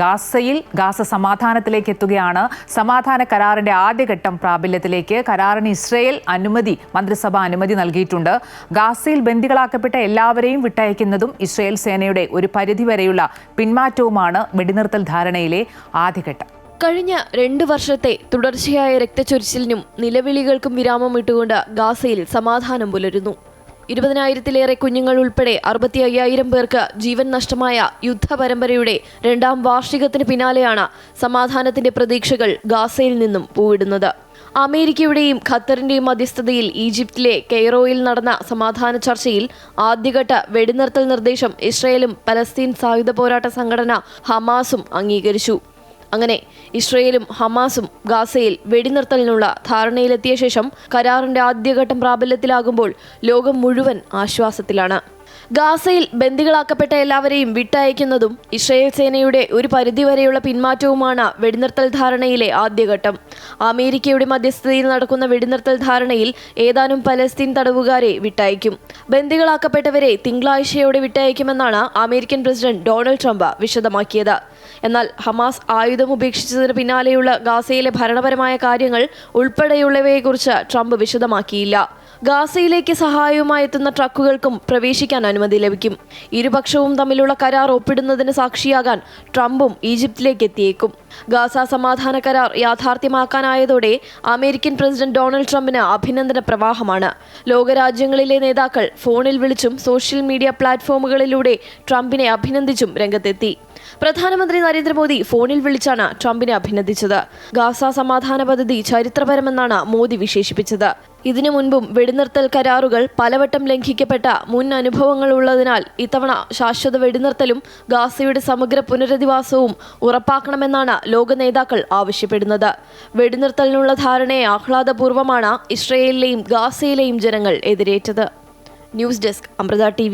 ഗാസയിൽ ഗാസ സമാധാനത്തിലേക്ക് എത്തുകയാണ്. സമാധാന കരാറിന്റെ ആദ്യഘട്ടം പ്രാബല്യത്തിലേക്ക് കരാറിന് ഇസ്രയേൽ അനുമതി മന്ത്രിസഭ അനുമതി നൽകിയിട്ടുണ്ട്. ഗാസയിൽ ബന്ദികളാക്കപ്പെട്ട എല്ലാവരെയും വിട്ടയക്കുന്നതും ഇസ്രയേൽ സേനയുടെ ഒരു പരിധിവരെയുള്ള പിന്മാറ്റവുമാണ് വെടിനിർത്തൽ ധാരണയിലെ ആദ്യഘട്ടം. കഴിഞ്ഞ രണ്ടു വർഷത്തെ തുടർച്ചയായ രക്തച്ചൊരിച്ചിലിനും നിലവിളികൾക്കും വിരാമം ഇട്ടുകൊണ്ട് ഗാസയിൽ സമാധാനം പുലരുന്നു. ഇരുപതിനായിരത്തിലേറെ കുഞ്ഞുങ്ങൾ ഉൾപ്പെടെ അറുപത്തി അയ്യായിരം പേർക്ക് ജീവൻ നഷ്ടമായ യുദ്ധ പരമ്പരയുടെ രണ്ടാം വാർഷികത്തിന് പിന്നാലെയാണ് സമാധാനത്തിന്റെ പ്രതീക്ഷകൾ ഗാസയിൽ നിന്നും പൂവിടുന്നത്. അമേരിക്കയുടെയും ഖത്തറിന്റെയും മധ്യസ്ഥതയിൽ ഈജിപ്തിലെ കെയ്റോയിൽ നടന്ന സമാധാന ചർച്ചയിൽ ആദ്യഘട്ട വെടിനിർത്തൽ നിർദ്ദേശം ഇസ്രയേലും പലസ്തീൻ സായുധ പോരാട്ട സംഘടന ഹമാസും അംഗീകരിച്ചു. അങ്ങനെ ഇസ്രയേലും ഹമാസും ഗാസയിൽ വെടിനിർത്തലിനുള്ള ധാരണയിലെത്തിയ ശേഷം കരാറിന്റെ ആദ്യഘട്ടം പ്രാബല്യത്തിലാകുമ്പോൾ ലോകം മുഴുവൻ ആശ്വാസത്തിലാണ്. ഗാസയിൽ ബന്ദികളാക്കപ്പെട്ട എല്ലാവരെയും വിട്ടയക്കുന്നതും ഇസ്രയേൽ സേനയുടെ ഒരു പരിധിവരെയുള്ള പിന്മാറ്റവുമാണ് വെടിനിർത്തൽ ധാരണയിലെ ആദ്യഘട്ടം. അമേരിക്കയുടെ മധ്യസ്ഥതയിൽ നടക്കുന്ന വെടിനിർത്തൽ ധാരണയിൽ ഏതാനും പലസ്തീൻ തടവുകാരെ വിട്ടയക്കും. ബന്ദികളാക്കപ്പെട്ടവരെ തിങ്കളാഴ്ചയോടെ വിട്ടയക്കുമെന്നാണ് അമേരിക്കൻ പ്രസിഡന്റ് ഡൊണാൾഡ് ട്രംപ് വിശദമാക്കിയത്. എന്നാൽ ഹമാസ് ആയുധം ഉപേക്ഷിച്ചതിന് പിന്നാലെയുള്ള ഗാസയിലെ ഭരണപരമായ കാര്യങ്ങൾ ഉൾപ്പെടെയുള്ളവയെക്കുറിച്ച് ട്രംപ് വിശദമാക്കിയില്ല. ഗാസയിലേക്ക് സഹായവുമായി എത്തുന്ന ട്രക്കുകൾക്കും പ്രവേശിക്കാൻ അനുമതി ലഭിക്കും. ഇരുപക്ഷവും തമ്മിലുള്ള കരാർ ഒപ്പിടുന്നതിന് സാക്ഷിയാകാൻ ട്രംപും ഈജിപ്തിലേക്ക് എത്തിയേക്കും ഗാസ സമാധാന കരാർ യാഥാർത്ഥ്യമാക്കാനായതോടെ അമേരിക്കൻ പ്രസിഡന്റ് ഡൊണാൾഡ് ട്രംപിന് അഭിനന്ദന പ്രവാഹമാണ്. ലോകരാജ്യങ്ങളിലെ നേതാക്കൾ ഫോണിൽ വിളിച്ചും സോഷ്യൽ മീഡിയ പ്ലാറ്റ്ഫോമുകളിലൂടെ ട്രംപിനെ അഭിനന്ദിച്ചും രംഗത്തെത്തി. പ്രധാനമന്ത്രി നരേന്ദ്രമോദി ഫോണിൽ വിളിച്ചാണ് ട്രംപിനെ അഭിനന്ദിച്ചത്. ഗാസ സമാധാന പദ്ധതി ചരിത്രപരമെന്നാണ് മോദി വിശേഷിപ്പിച്ചത്. ഇതിനു മുൻപും വെടിനിർത്തൽ കരാറുകൾ പലവട്ടം ലംഘിക്കപ്പെട്ട മുൻ അനുഭവങ്ങൾ ഉള്ളതിനാൽ ഇത്തവണ ശാശ്വത വെടിനിർത്തലും ഗാസയുടെ സമഗ്ര പുനരധിവാസവും ഉറപ്പാക്കണമെന്നാണ് ലോക നേതാക്കൾ ആവശ്യപ്പെടുന്നത്. വെടിനിർത്തലിനുള്ള ധാരണയെ ആഹ്ലാദപൂർവമാണ് ഇസ്രയേലിലെയും ഗാസയിലെയും ജനങ്ങൾ എതിരേറ്റത്. News desk Amrita T